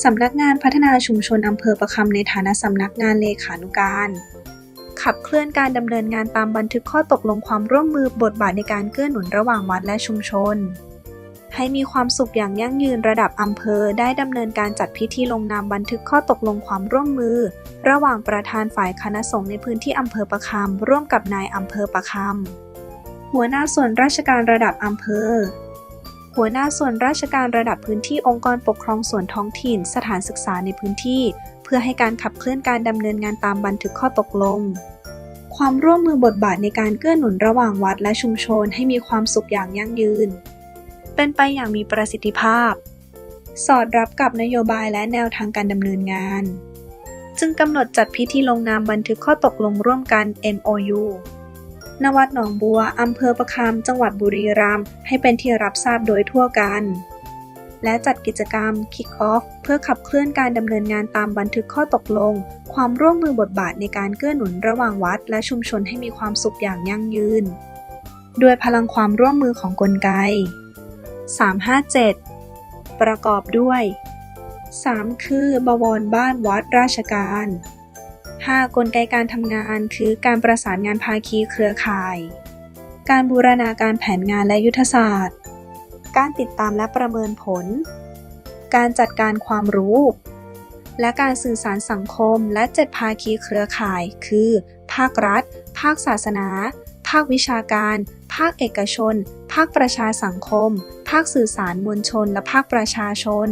สำนักงานพัฒนาชุมชนอำเภอประคำในฐานะสำนักงานเลขานุการ ขับเคลื่อนการดำเนินงานตามบันทึกข้อตกลงความร่วมมือบทบาทในการเกื้อหนุนระหว่างวัดและชุมชน ให้มีความสุขอย่างยั่งยืนระดับอำเภอได้ดำเนินการจัดพิธีลงนามบันทึกข้อตกลงความร่วมมือ ระหว่างประธานฝ่ายคณะสงฆ์ในพื้นที่อำเภอประคำร่วมกับนายอำเภอประคำหัวหน้าส่วนราชการระดับอำเภอ หัวหน้าส่วนราชการระดับพื้นที่องค์กรปกครองส่วนท้องถิ่น สถานศึกษาในพื้นที่ เพื่อให้การขับเคลื่อนการดำเนินงานตามบันทึกข้อตกลง ความร่วมมือบทบาทในการเกื้อหนุนระหว่างวัดและชุมชนให้มีความสุขอย่างยั่งยืน เป็นไปอย่างมีประสิทธิภาพ สอดรับกับนโยบายและแนวทางการดำเนินงาน จึงกำหนดจัดพิธีลงนามบันทึกข้อตกลงร่วมกัน MOU ณวัดหนองบัว อำเภอประคำจังหวัดบุรีรัมย์ให้เป็นที่รับทราบโดยทั่วกัน และจัดกิจกรรม Kick Off เพื่อขับเคลื่อนการดำเนินงานตามบันทึกข้อตกลง ความร่วมมือบทบาทในการเกื้อหนุนระหว่างวัด และชุมชนให้มีความสุขอย่างยั่งยืน ด้วยพลังความร่วมมือของกลไก 357 ประกอบด้วย 3. คือบวรบ้านวัดราชการ 5. กลไกการทำงานคือการประสานงานภาคีเครือข่าย การบูรณาการแผนงานและยุทธศาสตร์ การติดตามและประเมินผล การจัดการความรู้ และการสื่อสารสังคมและเจ็ดภาคีเครือข่าย คือ ภาครัฐ ภาคศาสนา ภาควิชาการ ภาคเอกชน ภาคประชาสังคม ภาคสื่อสารมวลชน และภาคประชาชน